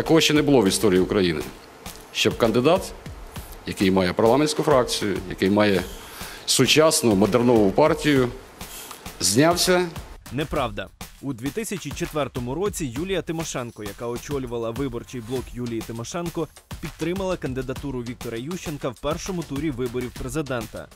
Такого ще не було в історії України, щоб кандидат, який має парламентську фракцію, який має сучасну модернову партію, знявся Неправда. У 2004 році Юлія Тимошенко, яка очолювала виборчий блок Юлії Тимошенко, підтримала кандидатуру Віктора Ющенка в першому турі виборів президента.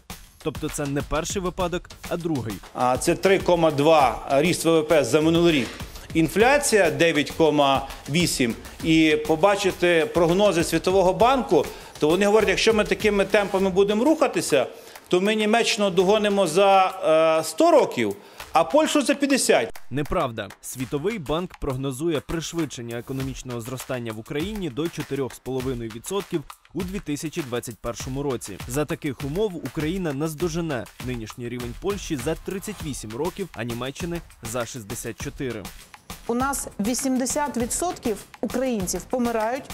Тобто це не перший випадок, а другий. А це 3,2 ріст ВВП за минулий рік. Інфляція 9,8. І побачити прогнози Світового банку, то вони говорять, якщо ми такими темпами будемо рухатися, то ми Німеччину догонимо за е, 100 років, а Польщу за 50. Неправда. Світовий банк прогнозує пришвидшення економічного зростання в Україні до 4,5% у 2021 році. За таких умов Україна наздожене нинішній рівень Польщі за 38 років, а Німеччини за 64. У нас 80% українців помирають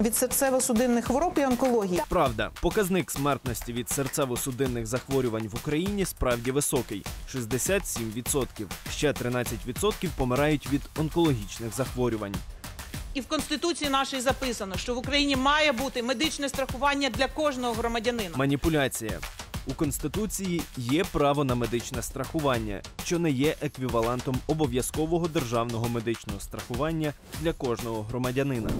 від серцево-судинних хвороб і онкології. Правда, показник смертності від серцево-судинних захворювань в Україні справді високий 67%. Ще 13% помирають від онкологічних захворювань. І в конституції нашій записано, що в Україні має бути медичне страхування для кожного громадянина. Маніпуляція. У конституції є право на медичне страхування, що не є еквівалентом обов'язкового державного медичного страхування для кожного громадянина.